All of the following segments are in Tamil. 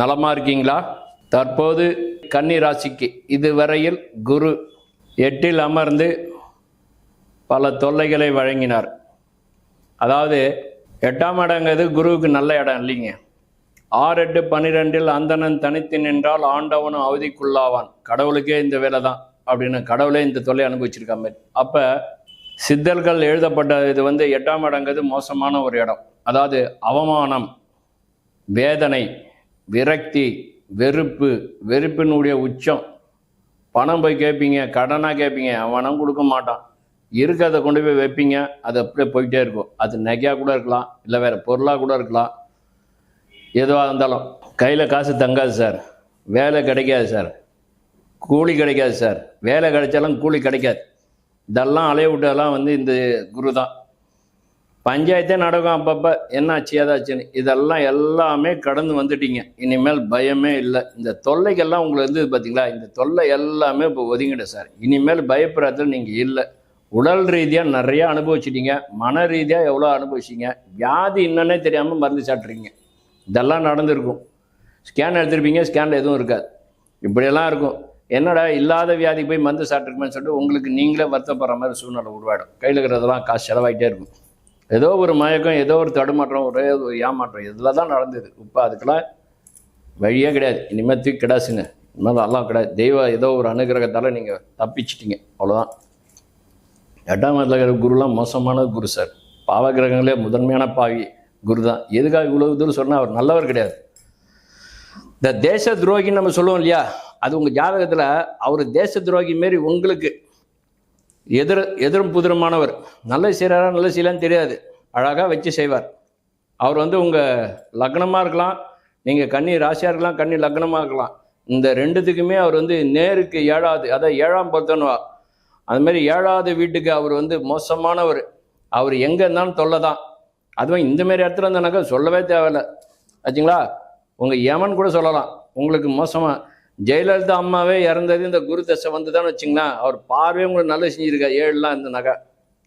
நலமாக இருக்கீங்களா? தற்போது கன்னிராசிக்கு இதுவரையில் குரு எட்டில் அமர்ந்து பல தொல்லைகளை வழங்கினார். அதாவது எட்டாம் இடங்கிறது குருவுக்கு நல்ல இடம் இல்லைங்க. ஆறு எட்டு பன்னிரெண்டில் அந்தணன் தனித்து நின்றால் ஆண்டவனும் அவதிக்குள்ளாவான். கடவுளுக்கே இந்த வேலை தான் அப்படின்னு கடவுளே இந்த தொல்லை அனுபவிச்சிருக்க மாதிரி அப்போ சித்தர்கள் எழுதப்பட்ட இது வந்து எட்டாம் இடங்கிறது மோசமான ஒரு இடம். அதாவது அவமானம் வேதனை விரக்தி வெறுப்பு வெறுப்பினுடைய உச்சம். பணம் போய் கேட்பீங்க கடனாக கேட்பீங்க அவனும் கொடுக்க மாட்டான். இருக்கிறத கொண்டு போய் வைப்பீங்க அது அப்படியே போயிட்டே இருக்கும். அது நகையாக கூட இருக்கலாம் இல்லை வேறு பொருளாக கூட இருக்கலாம். எதுவாக இருந்தாலும். கையில் காசு தங்காது சார். வேலை கிடைக்காது சார். கூலி கிடைக்காது சார். வேலை கிடைச்சாலும் கூலி கிடைக்காது. இதெல்லாம் அலைய விட்டதெல்லாம் வந்து இந்த குரு தான் பஞ்சாயத்தே நடக்கும் அப்பப்போ என்னாச்சு ஏதாச்சுன்னு. இதெல்லாம் எல்லாமே கடந்து வந்துட்டீங்க. இனிமேல் பயமே இல்லை. இந்த தொல்லைகள்லாம் உங்களுக்கு வந்து பார்த்தீங்களா இந்த தொல்லை எல்லாமே இப்போ ஒதுங்கிடும் சார். இனிமேல் பயப்படுறதுல நீங்கள் இல்லை. உடல் ரீதியாக நிறையா அனுபவிச்சிட்டீங்க. மன ரீதியாக எவ்வளோ அனுபவிச்சிங்க? வியாதி என்னன்னே தெரியாமல் மருந்து சாப்பிட்றீங்க இதெல்லாம் நடந்திருக்கும். ஸ்கேன் எடுத்திருப்பீங்க ஸ்கேனில் எதுவும் இருக்காது. இப்படியெல்லாம் இருக்கும். என்னடா இல்லாத வியாதி போய் மருந்து சாப்பிட்ருக்குமேன்னு சொல்லிட்டு உங்களுக்கு நீங்களே வருத்தப்படுற மாதிரி சூழ்நிலை உருவாயிடும். கையில் இருக்கிறதெல்லாம் காசு செலவாயிட்டே இருக்கும். ஏதோ ஒரு மயக்கம் ஏதோ ஒரு தடுமாற்றம் ஒரே ஒரு ஏமாற்றம் இதில் தான் நடந்தது. இப்போ அதுக்கெல்லாம் வழியே கிடையாது. இனிமேல் தூக்கி கிடாசுங்க. இனிமேல் எல்லாம் கிடையாது தெய்வ ஏதோ ஒரு அனுகிரகத்தால் நீங்கள் தப்பிச்சிட்டிங்க. அவ்வளோதான் எட்டாம் இடத்துல இருக்கிற குருலாம் மோசமான குரு சார். பாவ கிரகங்களே முதன்மையான பாவி குரு தான். எதுக்காக இவ்வளோ தூரம் சொன்னால் அவர் நல்லவர் கிடையாது. இந்த தேச துரோகின்னு நம்ம சொல்லுவோம் இல்லையா? அது உங்கள் ஜாதகத்தில் அவர் தேச துரோகி மாரி உங்களுக்கு எதிர் எதிரும் புதிருமானவர். நல்ல செய்கிறாரா நல்ல செய்யலான்னு தெரியாது. அழகாக வச்சு செய்வார். அவர் வந்து உங்கள் லக்னமாக இருக்கலாம் நீங்கள் கன்னி ராசியாக இருக்கலாம் கன்னி லக்னமாக இருக்கலாம். இந்த ரெண்டுத்துக்குமே அவர் வந்து நேருக்கு ஏழாவது அதாவது ஏழாம் பொருத்தனுவா அதுமாரி ஏழாவது வீட்டுக்கு அவர் வந்து மோசமானவர். அவர் எங்கே இருந்தாலும் தொல்லை தான் அதுவும் இந்தமாரி இடத்துல இருந்தானாக்கா சொல்லவே தேவையில்ல. ஆச்சுங்களா? உங்கள் யமன் கூட சொல்லலாம். உங்களுக்கு மோசமாக ஜெயலலிதா அம்மாவே இறந்தது இந்த குரு தசை வந்து தான் வச்சுங்களேன். அவர் பார்வையே உங்களுக்கு நல்லா செஞ்சிருக்காரு. ஏழுலாம் இந்த நகை.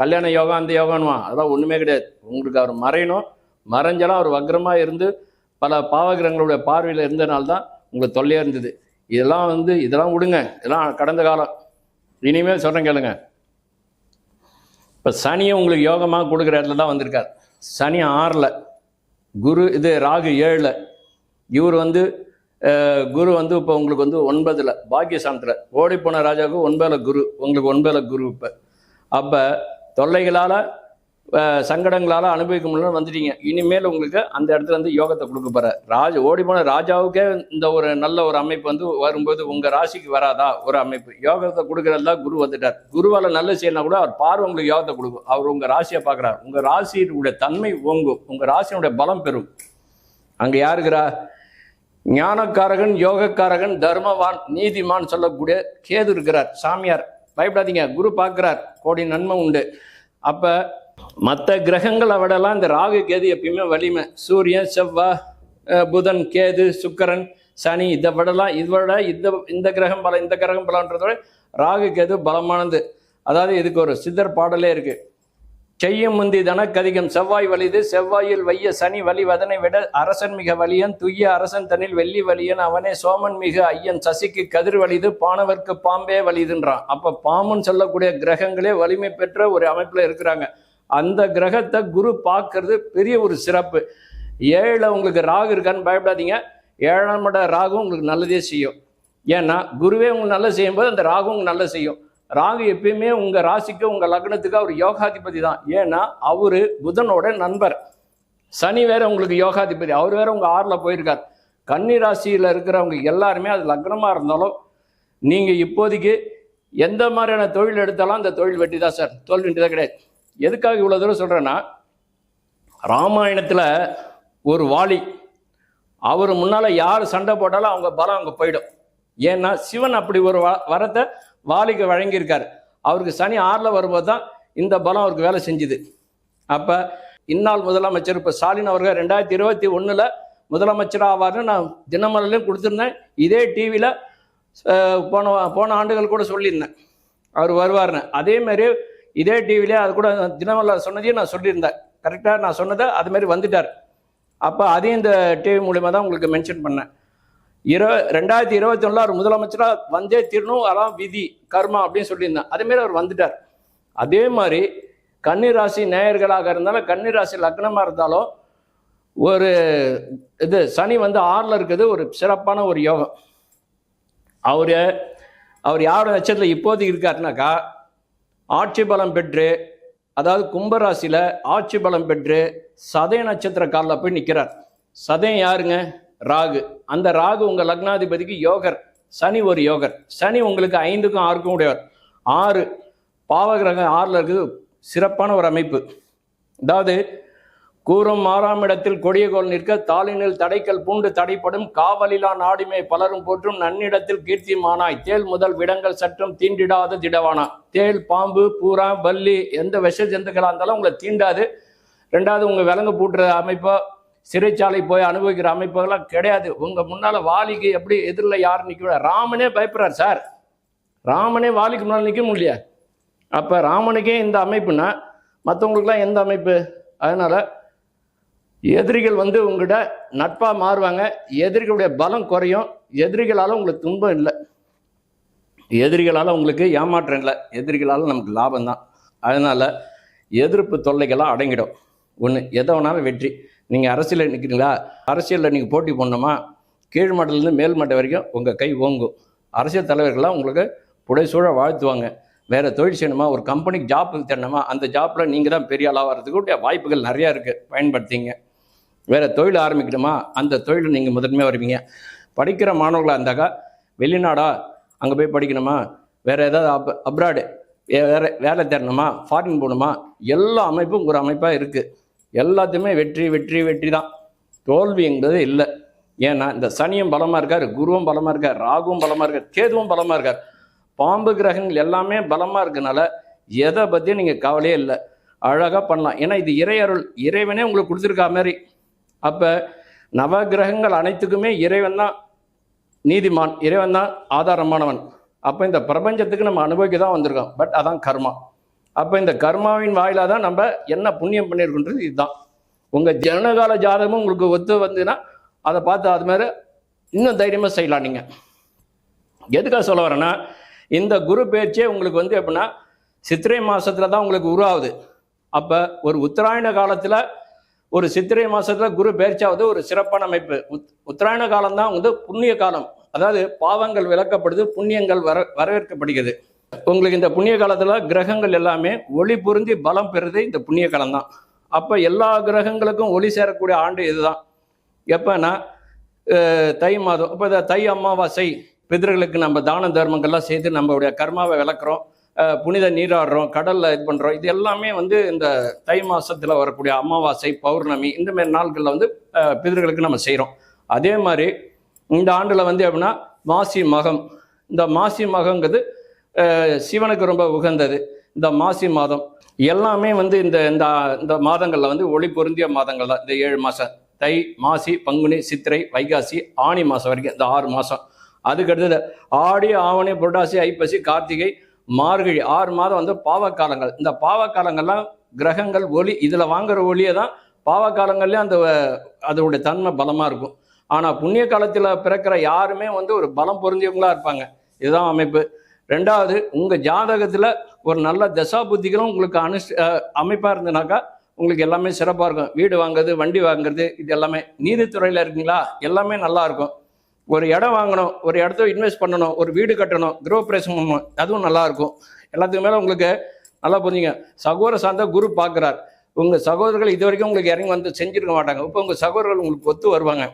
கல்யாண யோகா அந்த யோகானுவான் அதெல்லாம் ஒன்றுமே கிடையாது. உங்களுக்கு அவர் மறையணும். மறைஞ்செல்லாம் அவர் வக்ரமாக இருந்து பல பாவகிரகங்களுடைய பார்வையில் இருந்தனால தான் உங்களுக்கு தொல்லையாக இருந்தது. இதெல்லாம் வந்து இதெல்லாம் விடுங்க. இதெல்லாம் கடந்த காலம். இனிமேல் சொல்கிறேன் கேளுங்க. இப்போ சனியை உங்களுக்கு யோகமாக கொடுக்குற இடத்துல தான் வந்திருக்கார். சனி ஆறில். குரு இது ராகு ஏழில். இவர் வந்து குரு வந்து இப்போ உங்களுக்கு வந்து ஒன்பதில் பாக்கியசாந்தத்தில் ஓடிப்போன ராஜாவுக்கு ஒன்பதில் குரு உங்களுக்கு ஒன்பதில் குரு இப்போ. அப்போ தொல்லைகளால் சங்கடங்களால் அனுபவிக்க முடியல வந்துட்டீங்க. இனிமேல் உங்களுக்கு அந்த இடத்துல வந்து யோகத்தை கொடுக்க போற. ராஜ ஓடி போன ராஜாவுக்கே இந்த ஒரு நல்ல ஒரு அமைப்பு வந்து வரும்போது உங்கள் ராசிக்கு வராதா? ஒரு அமைப்பு. யோகத்தை கொடுக்கறதா குரு வந்துட்டார். குருவால் நல்ல செய்யலாம் கூட அவர் பார்வை உங்களுக்கு யோகத்தை கொடுக்கும். அவர் உங்கள் ராசியை பார்க்குறார். உங்கள் ராசியினுடைய தன்மை ஓங்கும். உங்கள் ராசியினுடைய பலம் பெறும். அங்கே யாருக்கிறா ஞானக்காரகன் யோகக்காரகன் தர்மவான் நீதிமான் சொல்லக்கூடிய கேது இருக்கிறார் சாமியார். பயப்படாதீங்க குரு பார்க்கிறார் கோடி நன்மை உண்டு. அப்ப மற்ற கிரகங்களை விடலாம் இந்த ராகு கேது எப்பயுமே வலிமை. சூரியன் செவ்வாய் புதன் கேது சுக்கரன் சனி இதை விடலாம் இதை விட இந்த இந்த கிரகம் பலம் இந்த கிரகம் பலன்றத விட ராகு கேது பலமானது. அதாவது இதுக்கு ஒரு சித்தர் பாடலே இருக்குது செய்யும் முந்தி தனக்கதிகம். செவ்வாய் வலிது செவ்வாயில் வைய சனி வலி வதனை விட அரசன் மிக வலியன் துய்ய அரசன் தனில் வெள்ளி வலியன் அவனே சோமன் மிக ஐயன் சசிக்கு கதிர் வலிது பாணவர்க்கு பாம்பே வலிதுன்றான். அப்ப பாம்புன்னு சொல்லக்கூடிய கிரகங்களே வலிமை பெற்ற ஒரு அமைப்புல இருக்கிறாங்க. அந்த கிரகத்தை குரு பார்க்கறது பெரிய ஒரு சிறப்பு. ஏழில் உங்களுக்கு ராகு இருக்கான்னு பயப்படாதீங்க. ஏழாம் இட ராகு உங்களுக்கு நல்லதே செய்யும். ஏன்னா குருவே உங்களுக்கு நல்லது செய்யும்போது அந்த ராகு உங்களுக்கு நல்லது செய்யும். ராகு எப்பயுமே உங்கள் ராசிக்கு உங்கள் லக்னத்துக்கு அவர் யோகாதிபதி தான். ஏன்னா அவர் புதனோட நண்பர். சனி வேற உங்களுக்கு யோகாதிபதி. அவர் வேற உங்கள் ஆறில் போயிருக்கார். கன்னி ராசியில் இருக்கிறவங்க எல்லாருமே அது லக்னமாக இருந்தாலும் நீங்கள் இப்போதைக்கு எந்த மாதிரியான தொழில் எடுத்தாலும் அந்த தொழில் வெட்டி தான் சார். தொழில் வெட்டி தான் கிடையாது. எதுக்காக இவ்வளோ தூரம் சொல்கிறேன்னா ராமாயணத்தில் ஒரு வாலி அவர் முன்னால் யார் சண்டை போட்டாலும் அவங்க பலம் அங்கே போயிடும். ஏன்னா சிவன் அப்படி ஒரு வ வரத்தை வாலிக்கு வழங்கியிருக்கார். அவருக்கு சனி ஆறில் வரும்போது தான் இந்த பலம் அவருக்கு வேலை செஞ்சுது. அப்போ இந்நாள் முதலமைச்சர் இப்போ ஸ்டாலின் அவர்கள் ரெண்டாயிரத்தி இருபத்தி ஒன்றில் முதலமைச்சர் ஆவார்னு நான் தினமலர்லையும் கொடுத்துருந்தேன். இதே டிவியில் போன போன ஆண்டுகள் கூட சொல்லியிருந்தேன். அவர் வருவார்னு அதே இதே டிவிலே அது கூட தினமலர் சொன்னதையும் நான் சொல்லியிருந்தேன். கரெக்டாக நான் சொன்னதை அதுமாரி வந்துட்டார். அப்போ அதையும் இந்த டிவி மூலிமா தான் உங்களுக்கு மென்ஷன் பண்ணேன். இரு ரெண்டாயிரத்தி இருபத்தி ஒன்றில் அவர் முதலமைச்சராக வந்தே தீரணும் அதான் விதி கர்மா அப்படின்னு சொல்லியிருந்தேன் அதேமாரி அவர் வந்துட்டார். அதே மாதிரி கன்னிராசி நேயர்களாக இருந்தாலும் கன்னிராசி லக்னமாக இருந்தாலும் ஒரு இது சனி வந்து ஆறில் இருக்கிறது ஒரு சிறப்பான ஒரு யோகம். அவர் அவர் யாரோட நட்சத்திரத்தில் இப்போதைக்கு இருக்காருனாக்கா ஆட்சி பலம் பெற்று அதாவது கும்பராசியில் ஆட்சி பலம் பெற்று சதய நட்சத்திர காலில் போய் நிற்கிறார் சதயம் யாருங்க? ராகு. அந்த ராகு உங்கள் லக்னாதிபதிக்கு யோகர். சனி ஒரு யோகர். சனி உங்களுக்கு ஐந்துக்கும் ஆறுக்கும் உடையவர். ஆறு பாவகிரகம் ஆறில் இருக்குது. சிறப்பான ஒரு அமைப்பு. அதாவது கூறும் மாறாமிடத்தில் இடத்தில் கொடியகோல் நிற்க தாளினில் தடைக்கல் பூண்டு தடைப்படும் காவலிலா நாடிமை பலரும் போற்றும் நன்னிடத்தில் கீர்த்திமானாய். தேல் முதல் விடங்கள் சற்றும் தீண்டிடாத திடவானா. தேல் பாம்பு பூரா பல்லி எந்த விஷ ஜந்துக்களாக இருந்தாலும் உங்களை தீண்டாது. ரெண்டாவது உங்கள் விலங்கு பூட்டுற அமைப்போ சிறைச்சாலை போய் அனுபவிக்கிற அமைப்புகள்லாம் கிடையாது. உங்கள் முன்னால் வாலிக்கு எப்படி எதிரில் யார் நிற்க ராமனே பயப்படுறார் சார். ராமனே வாலிக்கு முன்னால் நிற்க முடியல அப்போ ராமனுக்கே இந்த அமைப்புனா மற்றவங்களுக்குலாம் எந்த அமைப்பு? அதனால் எதிரிகள் வந்து உங்கள்கிட்ட நட்பாக மாறுவாங்க. எதிரிகளுடைய பலம் குறையும். எதிரிகளால் உங்களுக்கு துன்பம் இல்லை. எதிரிகளால் உங்களுக்கு ஏமாற்றம் இல்லை. எதிரிகளால் நமக்கு லாபம் தான் அதனால் எதிர்ப்பு தொல்லைகள்லாம் அடங்கிடும். ஒன்று எதை வேணாலும் வெற்றி. நீங்கள் அரசியலில் நிற்கிறீங்களா அரசியலில் நீங்கள் போட்டி போடணுமா? கீழ் மட்டத்துலேருந்து மேல் மட்டம் வரைக்கும் உங்கள் கை ஓங்கும். அரசியல் தலைவர்கள்லாம் உங்களுக்கு புடைசூழ வாழ்த்துவாங்க. வேறு தொழில் செய்யணுமா? ஒரு கம்பெனிக்கு ஜாப்புக்கு தேடணுமா? அந்த ஜாப்பில் நீங்கள் தான் பெரிய ஆளாக வர்றதுக்கு வாய்ப்புகள் நிறையா இருக்குது பயன்படுத்திங்க. வேறு தொழில் ஆரம்பிக்கணுமா? அந்த தொழில் நீங்கள் முதன்மையாக வருவீங்க. படிக்கிற மாணவர்களாக இருந்தாக்கா வெளிநாடா அங்கே போய் படிக்கணுமா? வேறு ஏதாவது அப் அப்ராடு வேறு வேலை தேடணுமா? ஃபாரின் போகணுமா? எல்லா அமைப்பும் ஒரு அமைப்பாக இருக்குது எல்லாத்தையுமே வெற்றி வெற்றி வெற்றி தான் தோல்வி என்பது இல்லை. ஏன்னா இந்த சனியும் பலமாக இருக்கார் குருவும் பலமாக இருக்கார் ராகுவும் பலமாக இருக்கார் கேதுவும் பலமாக இருக்கார். பாம்பு கிரகங்கள் எல்லாமே பலமாக இருக்கனால எதை பற்றியும் நீங்கள் கவலையே இல்லை. அழகாக பண்ணலாம். ஏன்னா இது இறையருள் இறைவனே உங்களுக்கு கொடுத்துருக்கா மாதிரி. அப்போ நவகிரகங்கள் அனைத்துக்குமே இறைவன் தான் நீதிமான். இறைவன் தான் ஆதாரமானவன். அப்போ இந்த பிரபஞ்சத்துக்கு நம்ம அனுபவிக்க தான் வந்திருக்கோம். பட் அதான் கர்மா. அப்போ இந்த கர்மாவின் வாயிலாக தான் நம்ம என்ன புண்ணியம் பண்ணியிருக்கோன்றது இதுதான். உங்கள் ஜனகால ஜாதகமும் உங்களுக்கு ஒத்து வந்துன்னா அதை பார்த்து அது மாதிரி இன்னும் தைரியமாக செய்யலாம் நீங்கள் எதுக்காக சொல்ல வரேன்னா இந்த குரு பேச்சே உங்களுக்கு வந்து எப்படின்னா சித்திரை மாதத்தில் தான் உங்களுக்கு உருவாகுது. அப்போ ஒரு உத்தராயண காலத்தில் ஒரு சித்திரை மாதத்தில் குரு பேர்ச்சாவது ஒரு சிறப்பான அமைப்பு. உத் உத்தராயண காலம் தான் வந்து புண்ணிய காலம். அதாவது பாவங்கள் விளக்கப்படுது புண்ணியங்கள் வர வரவேற்கப்படுகிறது. உங்களுக்கு இந்த புண்ணிய காலத்தில் கிரகங்கள் எல்லாமே ஒளி பொருந்தி பலம் பெறுது இந்த புண்ணிய காலம் தான் அப்போ எல்லா கிரகங்களுக்கும் ஒளி சேரக்கூடிய ஆண்டு இதுதான். எப்பன்னா தை மாதம் இப்போ இந்த தை அமாவாசை பிதர்களுக்கு நம்ம தான தர்மங்கள்லாம் செய்து நம்மளுடைய கர்மாவை விளக்குறோம். புனித நீராடுறோம் கடலில் இது பண்ணுறோம் இது எல்லாமே வந்து இந்த தை மாதத்தில் வரக்கூடிய அமாவாசை பௌர்ணமி இந்த மாதிரி நாட்களில் வந்து பிதர்களுக்கு நம்ம செய்கிறோம் அதே மாதிரி இந்த ஆண்டில் வந்து எப்படின்னா மாசி மகம். இந்த மாசி மகங்கிறது சிவனுக்கு ரொம்ப உகந்தது. இந்த மாசி மாதம். எல்லாமே வந்து இந்த இந்த இந்த மாதங்களில் வந்து ஒளி பொருந்திய மாதங்கள் தான். இந்த ஏழு மாதம் தை மாசி பங்குனி சித்திரை வைகாசி ஆனி மாதம் வரைக்கும். இந்த ஆறு மாதம் அதுக்கடுத்தது ஆடி ஆவணி புரட்டாசி ஐப்பசி கார்த்திகை மார்கழி. ஆறு மாதம் வந்து பாவக்காலங்கள். இந்த பாவக்காலங்கள்லாம் கிரகங்கள் ஒளி இதில் வாங்குற ஒளியை தான் பாவக்காலங்கள்லேயும் அந்த அதோடைய தன்மை பலமாக இருக்கும். ஆனால் புண்ணிய காலத்தில் பிறக்கிற யாருமே வந்து ஒரு பலம் பொருந்தியவங்களா இருப்பாங்க. இதுதான் அமைப்பு. ரெண்டாவது உங்கள் ஜாதகத்தில் ஒரு நல்ல தசா புத்திகளும் உங்களுக்கு அனுஷ்ட அமைப்பாக இருந்ததுனாக்கா உங்களுக்கு எல்லாமே சிறப்பாக இருக்கும். வீடு வாங்குறது வண்டி வாங்குறது இது எல்லாமே. நீதித்துறையில் இருக்கீங்களா? எல்லாமே நல்லா இருக்கும். ஒரு இடம் வாங்கணும் ஒரு இடத்த இன்வெஸ்ட் பண்ணணும் ஒரு வீடு கட்டணும் கிரகப்பிரவேசம் பண்ணணும் அதுவும் நல்லாயிருக்கும் எல்லாத்துக்கு மேலே உங்களுக்கு நல்லா புரிஞ்சுங்க. சகோதர சார்ந்த குரு பார்க்குறார் உங்கள் சகோதரர்கள் இது வரைக்கும் உங்களுக்கு இறங்கி வந்து செஞ்சுருக்க மாட்டாங்க. இப்போ உங்கள் சகோதரர்கள் உங்களுக்கு ஒத்து வருவாங்க.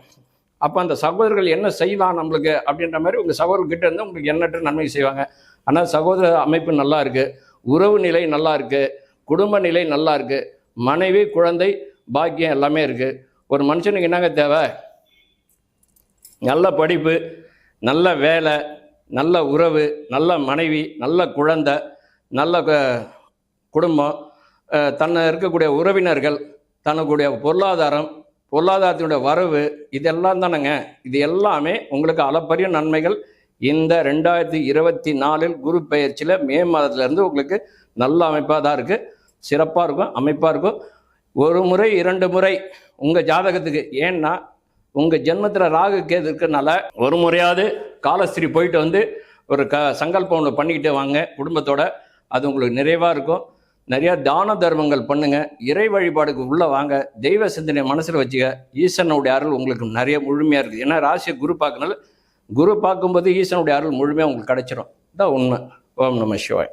அப்போ அந்த சகோதரர்கள் என்ன செய்யலாம் நம்மளுக்கு அப்படின்ற மாதிரி உங்கள் சகோதரர்கிட்ட இருந்து உங்களுக்கு எண்ணற்ற நன்மை செய்வாங்க. ஆனால் சகோதர அமைப்பு நல்லா இருக்குது உறவு நிலை நல்லா இருக்குது குடும்ப நிலை நல்லா இருக்குது மனைவி குழந்தை பாக்கியம் எல்லாமே இருக்குது ஒரு மனுஷனுக்கு என்னங்க தேவை? நல்ல படிப்பு நல்ல வேலை நல்ல உறவு நல்ல மனைவி நல்ல குழந்தை நல்ல குடும்பம் தன்னை இருக்கக்கூடிய உறவினர்கள் தனக்குடைய பொருளாதாரம் பொருளாதாரத்தினுடைய வரவு இதெல்லாம் தானேங்க. இது எல்லாமே உங்களுக்கு அளப்பரிய நன்மைகள். இந்த ரெண்டாயிரத்தி இருபத்தி நாலில் குரு பெயர்ச்சியில் மே மாதத்துலேருந்து உங்களுக்கு நல்ல அமைப்பாக தான் இருக்குது சிறப்பாக இருக்கும் அமைப்பாக இருக்கும். ஒரு முறை இரண்டு முறை உங்கள் ஜாதகத்துக்கு ஏன்னா உங்கள் ஜென்மத்தில் ராகு கேது இருக்கிறதுனால ஒரு முறையாவது காலஸ்திரி போயிட்டு வந்து ஒரு க சங்கல்பம் ஒன்று பண்ணிக்கிட்டு வாங்க குடும்பத்தோட. அது உங்களுக்கு நிறைவாக இருக்கும். நிறையா தான தர்மங்கள் பண்ணுங்க. இறை வழிபாடுக்கு உள்ளே வாங்க. தெய்வ சிந்தனை மனசில் வச்சுக்க. ஈசனுடைய அருள் உங்களுக்கு நிறைய முழுமையாக இருக்குது ஏன்னா ராசியை குரு பார்க்கனால குரு பார்க்கும்போது ஈசனுடைய அருள் முழுமையாக உங்களுக்கு கிடைச்சிரும். இதான் உண்மை. ஓம் நம சிவாய்.